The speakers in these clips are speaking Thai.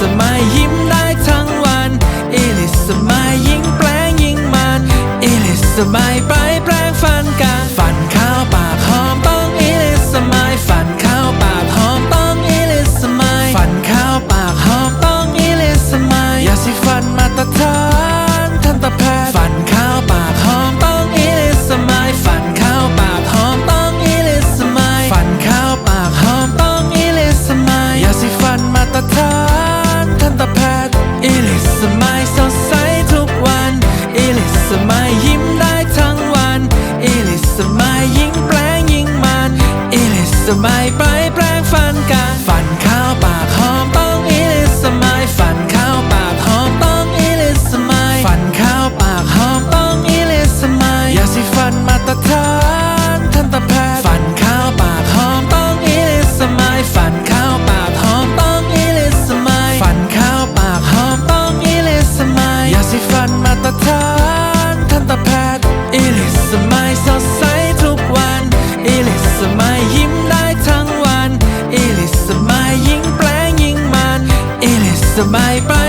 สมายยิ้มได้ทั้งวันอีลิสมายยิ่งแปลงยิ่งมันอีลิสมายไป สมายไปแปลงฟันกันฟันข้าวปากหอมต้องอีลิสมายฟันข้าวปากหอมต้องอีลิสมายฟันข้าวปากหอมต้องอีลิสมายยาสีฟันมาตรฐานทันตแพทย์ฟันข้าวปากหอมต้องอีลิสมายฟันข้าวปากหอมต้องอีลิสมายฟันข้าวปากหอมต้องอีลิสมายยาสีฟันมาตรฐาน ทั้งวันอีลิสมายยิ่งแปลงยิ่งมันอีลิสมายไป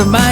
of mine.